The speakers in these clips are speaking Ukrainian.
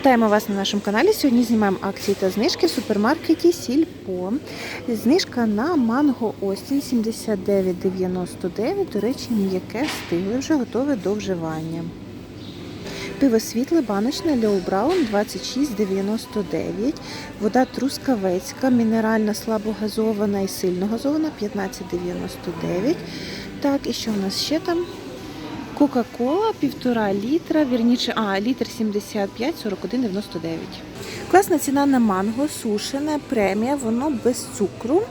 Вітаємо вас на нашому каналі. Сьогодні знімаємо акції та знижки в супермаркеті Сільпо. Знижка на манго Остін 79,99. До речі, м'яке стигле, вже готове до вживання. Пиво світле баночне Льоу Браун 26,99. Вода трускавецька, мінеральна, слабогазована і сильно газована 15,99. Так, і що в нас ще там? Кока-кола півтора літра, вірніше, а, літр 75, 41,99. Класна ціна на манго, сушене, премія, воно без цукру.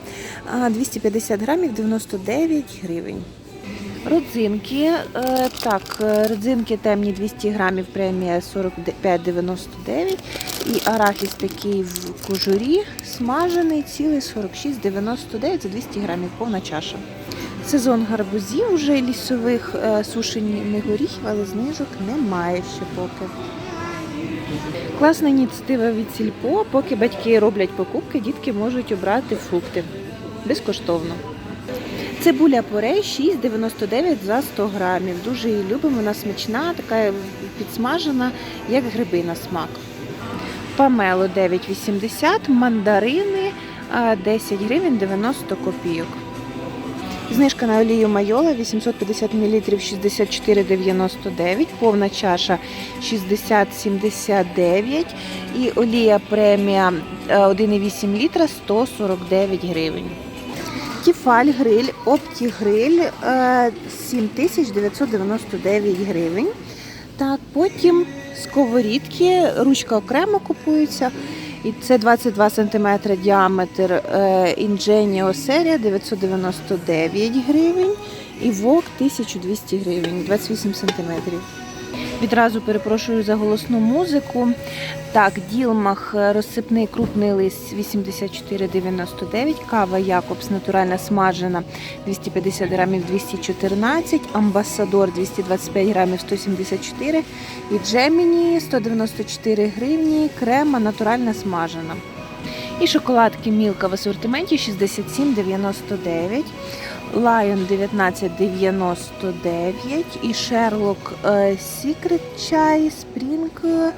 250 грамів 99 гривень. Родзинки, е, так, е, родзинки темні 200 грамів, премія 45,99. І арахіс такий в кожурі, смажений, цілий 46,99 за 200 грамів, повна чаша. Сезон гарбузів, вже лісових е, сушених горіхів, але знижок немає ще поки. Класна ініціатива від Сільпо. Поки батьки роблять покупки, дітки можуть обрати фрукти безкоштовно. Цибуля порей 6,99 за 100 грамів. Дуже її любимо, вона смачна, така підсмажена, як гриби на смак. Памело 9,80, мандарини 10 гривень 90 копійок. Знижка на олію майола 850 мл 64,99, повна чаша 60,79 і олія премія е, 1,8 літра 149 гривень. Тіфаль гриль, оптігриль е, 7999 гривень. Так, потім сковорідки, ручка окремо купується. І це 22 см діаметр е, Ingenio серія 999 гривень і вок 1200 гривень, 28 см. Відразу перепрошую за голосну музику. Так, ділмах е, розсипний крупний лист 84,99, кава Якобс натуральна смажена 250 грамів 214, амбасадор 225 грамів 174 і Джеміні 194 гривні, крема натуральна смажена. І шоколадки Мілка в асортименті 67,99. Lion 19,99 і Sherlock е, Secret чай Spring е,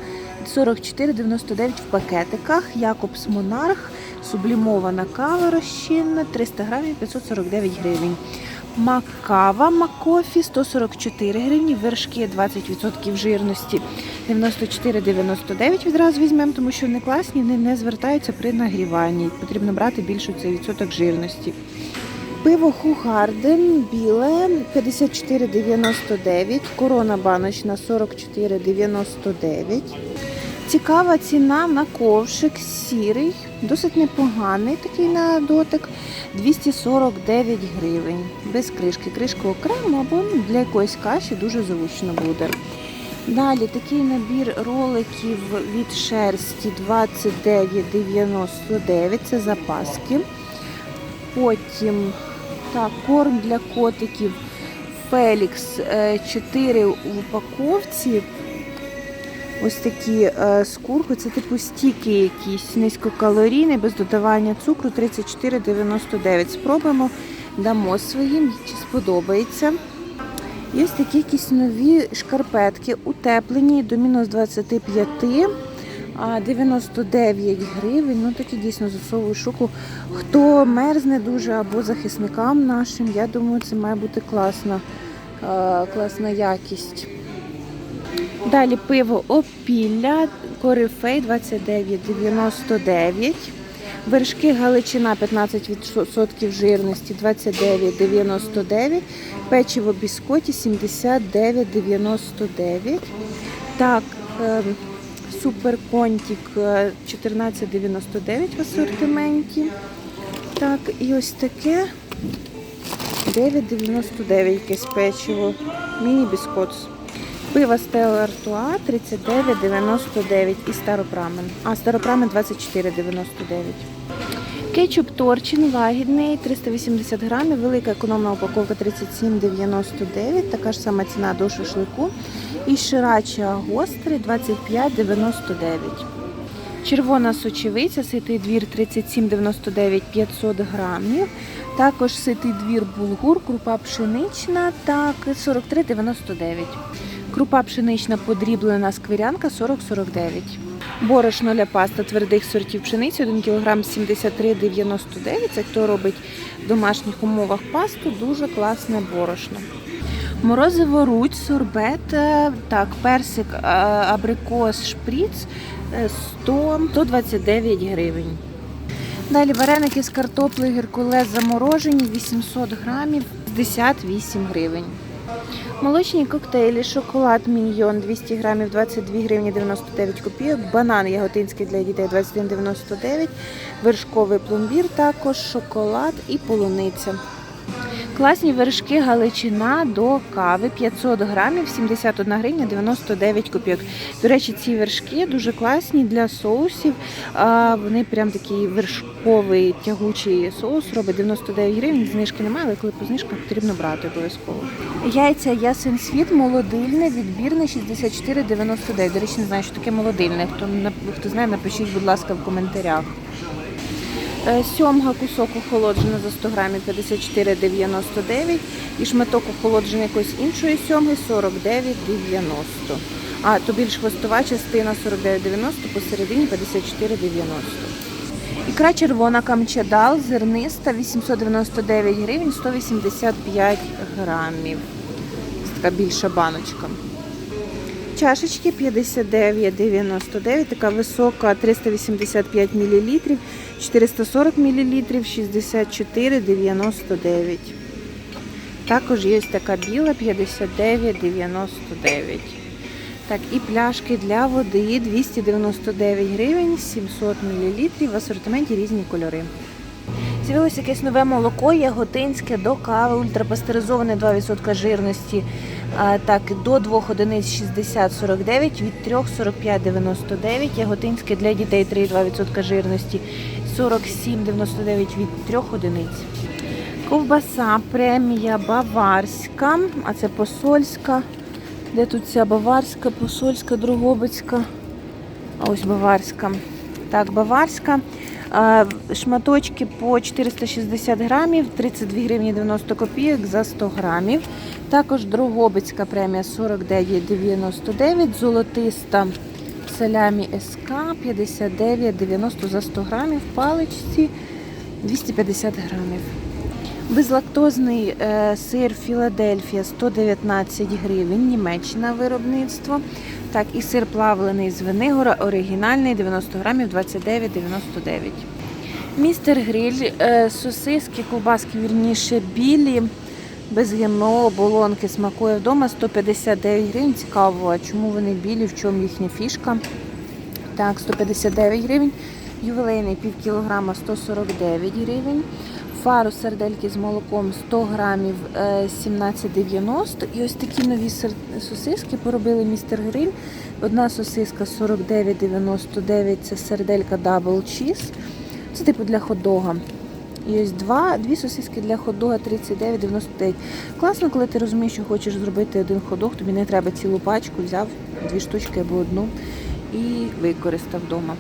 44,99 в пакетиках. Якобс Монарх, сублімована кава розчинна 300 грамів 549 гривень. Макава Макофі 144 гривні, вершки 20% жирності 94,99 відразу візьмемо, тому що вони класні, вони не звертаються при нагріванні. Потрібно брати більше цей відсоток жирності. Пиво Хугарден біле 54,99, корона баночна 44,99. Цікава ціна на ковшик сірий, досить непоганий такий на дотик. 249 гривень. Без кришки. Кришку окремо або ну, для якоїсь каші дуже зручно буде. Далі такий набір роликів від шерсті 29,99. Це запаски. Потім так, корм для котиків Фелікс 4 в упаковці. Ось такі е, з куркою, це типу стіки якісь низькокалорійні, без додавання цукру 34,99. Спробуємо, дамо своїм, чи сподобається. І ось такі якісь нові шкарпетки, утеплені до мінус 25, а 99 гривень. Ну такі дійсно засовую шуку. Хто мерзне дуже або захисникам нашим, я думаю, це має бути класна, е, класна якість. Далі пиво опілля, корифей 29,99. Вершки Галичина 15% жирності 29,99. Печиво біскоті 79,99. Так, супер контик е, 14,99 в асортименті. Так, і ось таке 9,99 якесь печиво. Міні-біскотс. Пиво Стелла Артуа 39,99 і старопрамен. А старопрамен 24,99. Кетчуп Торчин лагідний 380 грамів, велика економна упаковка 37,99, така ж сама ціна до шашлику. І ширача гострий 25,99. Червона сочевиця, ситий двір 37,99 500 грамів. Також ситий двір булгур, крупа пшенична, так 43,99. Крупа пшенична подріблена сквирянка 40-49. Борошно для паста твердих сортів пшениці 1 кг 73,99. Це хто робить в домашніх умовах пасту, дуже класне борошно. Морозиво руть, сорбет, е, так, персик, е, абрикос, шприц е, 100, 129 гривень. Далі вареники з картоплею, геркулес заморожені 800 грамів 58 гривень. Молочні коктейлі, шоколад міньйон 200 грамів 22 гривні 99 копійок, банан яготинський для дітей 21,99, вершковий пломбір також, шоколад і полуниця. Класні вершки Галичина до кави 500 грамів 71 гривня 99 копійок. До речі, ці вершки дуже класні для соусів. Вони прям такий вершковий тягучий соус робить 99 гривень. Знижки немає, але коли по знижках потрібно брати обов'язково. Яйця ясен світ, молодильне, відбірне 64,99. До речі, не знаю, що таке молодильне. Хто хто знає, напишіть, будь ласка, в коментарях. Е, Сьомга кусок охолоджена за 100 грамів 54,99 і шматок охолоджений якоїсь іншої сьомги 49,90. А то більш хвостова частина 49,90, посередині 54,90. Ікра червона камчадал, зерниста 899 гривень 185 грамів. Це така більша баночка. Чашечки 59,99, така висока 385 мл, 440 мл, 64,99. Також є така біла 59,99. Так, і пляшки для води 299 гривень, 700 мл, в асортименті різні кольори. З'явилося якесь нове молоко, яготинське до кави, ультрапастеризоване 2% жирності. Так, до 2 одиниць 60-49, від 3 45,99, яготинське для дітей 3,2% жирності, 47,99 від 3 одиниць. Ковбаса премія баварська, а це посольська. Де тут ця баварська, посольська, другобицька. А ось баварська. Так, баварська. Шматочки по 460 грамів, 32 гривні 90 копійок за 100 грамів. Також Дрогобицька премія 49,99, золотиста салямі СК 59,90 за 100 грамів, паличці 250 грамів. Безлактозний е, сир Філадельфія 119 гривень, Німеччина виробництво. Так, і сир плавлений з Венигора, оригінальний 90 грамів 29,99. Містер Гриль, е, сосиски, ковбаски, вірніше, білі, без ГМО, оболонки смакує вдома 159 гривень. Цікаво, чому вони білі, в чому їхня фішка? Так, 159 гривень. Ювілейний пів кілограма 149 гривень. Фару сардельки з молоком 100 грамів е, 17,90. І ось такі нові сосиски поробили містер Гриль. Одна сосиска 49,99 це сарделька Double Cheese. Це типу для хот-дога. І ось два, дві сосиски для хот-дога 39,99. Класно, коли ти розумієш, що хочеш зробити один хот-дог, тобі не треба цілу пачку, взяв дві штучки або одну і використав вдома.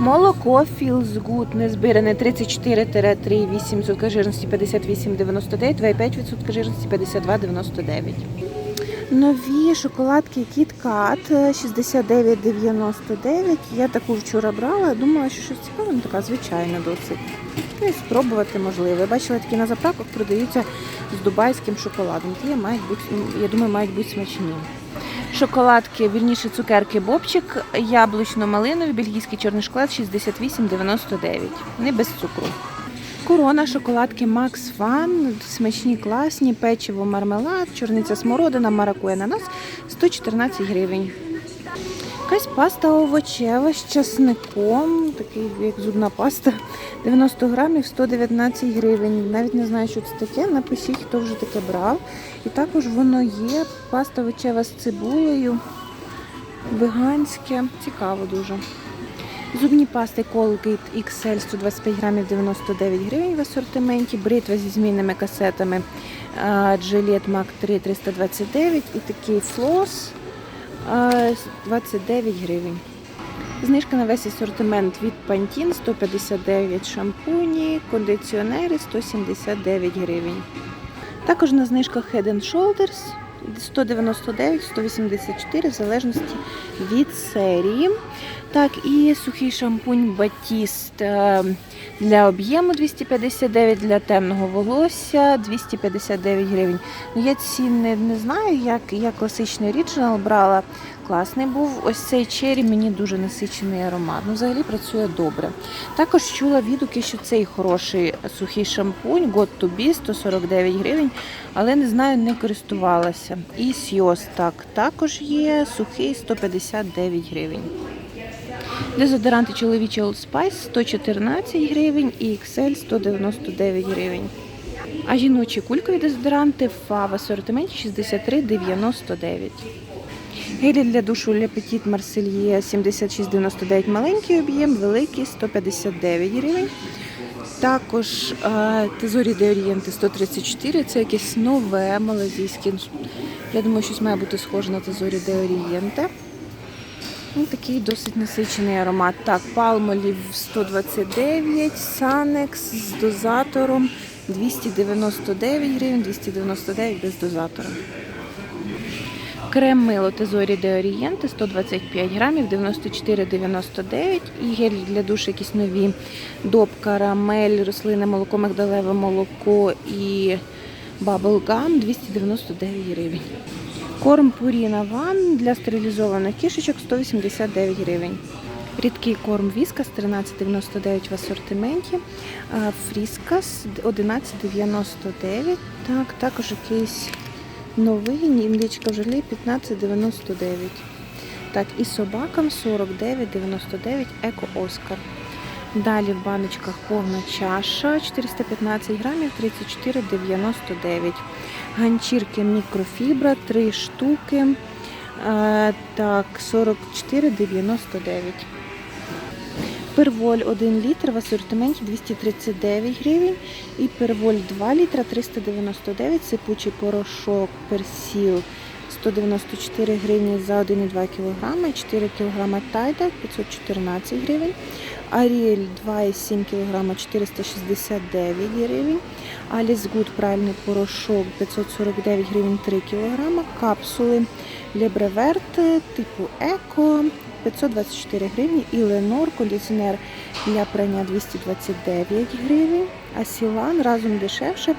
Молоко Feels Good незбиране 34-3,8% жирності 58,99, 2,5% жирності 52,99. Нові шоколадки Kit Kat 69,99. Я таку вчора брала, думала, що щось цікаве, ну така звичайна досить. Ну, і спробувати можливо. Я бачила такі на заправках продаються з дубайським шоколадом. Ті мають бути, я думаю, мають бути смачні. Шоколадки, вірніше цукерки Бобчик, яблучно-малинові, бельгійський чорний шоколад 68,99. Не без цукру. Корона, шоколадки Max Fun, смачні, класні, печиво, мармелад, чорниця смородина, маракуя ананас 114 гривень. Якась паста овочева з часником, такий як зубна паста, 90 грамів 119 гривень. Навіть не знаю, що це таке. Напишіть, хто вже таке брав. І також воно є паста овочева з цибулею, веганське, цікаво дуже. Зубні пасти Colgate XL 125 грамів 99 гривень в асортименті. Бритва зі змінними касетами Gillette Mac 3 329 і такий флос 29 гривень. Знижка на весь асортимент від Pantene 159 шампуні, кондиціонери 179 гривень. Також на знижках Head and Shoulders 199, 184 в залежності від серії. Так, і сухий шампунь Батіст е, для об'єму 259, для темного волосся 259 гривень. Ну, я ціни не знаю, як я класичний оріджинал брала. Класний був. Ось цей чері мені дуже насичений аромат. Ну, взагалі працює добре. Також чула відгуки, що цей хороший сухий шампунь God to Be 149 гривень, але не знаю, не користувалася. І Сйоз так також є, сухий 159 гривень. Дезодоранти чоловічі Old Spice 114 гривень і XL 199 гривень. А жіночі кулькові дезодоранти FA в асортименті 63,99. Гелі для душу Petit Marseille 76,99 маленький об'єм, великий 159 гривень. Також е, Тезорі де Орієнти 134, це якесь нове малазійське. Я думаю, щось має бути схоже на Тезорі де Орієнте. Ну, такий досить насичений аромат. Так, Palmolive 129, Sanex з дозатором 299 гривень, 299 без дозатора. Крем мило Тезорі де Орієнте 125 грамів, 94,99 і гель для душу якісь нові. Доп, карамель, рослинне молоко, мигдалеве молоко і баблгам 299 гривень. Корм Purina One для стерилізованих кішечок 189 гривень. Рідкий корм Віскас 13,99 в асортименті. Фріскас 11,99. Так, також якийсь новий індичка в желі 15,99. Так, і собакам 49,99 Еко Оскар. Далі в баночках повна чаша 415 грамів 34,99. Ганчірки мікрофібра 3 штуки. Е, Так, 44,99. Перволь 1 літр в асортименті 239 гривень. І перволь 2 літра 399, сипучий порошок персіл 194 гривні за 1,2 кг, 4 кг тайда 514 гривень. Аріель 2,7 кг 469 гривень. Аліс Гуд пральний порошок 549 гривень 3 кг. Капсули Лебреверт типу Еко 524 гривні. І Ленор кондиціонер для прання 229 гривень. А Сілан разом дешевше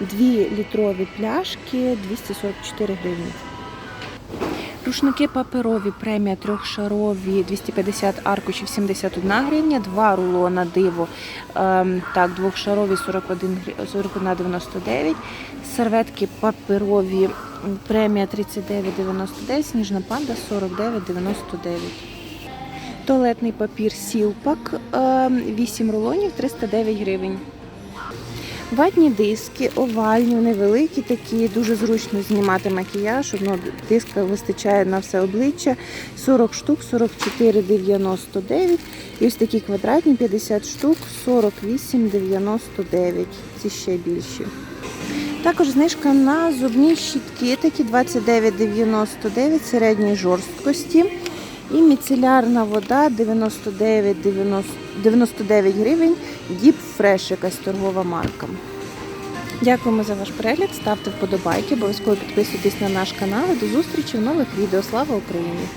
2 літрові пляшки 244 гривні. Рушники паперові, премія трьохшарові, 250 аркушів, 71 гривня, два рулона диво, ем, так, двохшарові 41 гри- 41,99, серветки паперові, премія 39,99, сніжна панда 49,99. Туалетний папір Сілпак, ем, 8 рулонів, 309 гривень. Ватні диски, овальні, невеликі такі, дуже зручно знімати макіяж. Одного диска вистачає на все обличчя. 40 штук, 44,99. І ось такі квадратні 50 штук, 48,99. Ці ще більші. Також знижка на зубні щітки, такі 29,99 середньої жорсткості. І міцелярна вода 99, 90 99 гривень. Deep Fresh якась торгова марка. Дякуємо за ваш перегляд. Ставте вподобайки, обов'язково підписуйтесь на наш канал. і До зустрічі в нових відео. Слава Україні!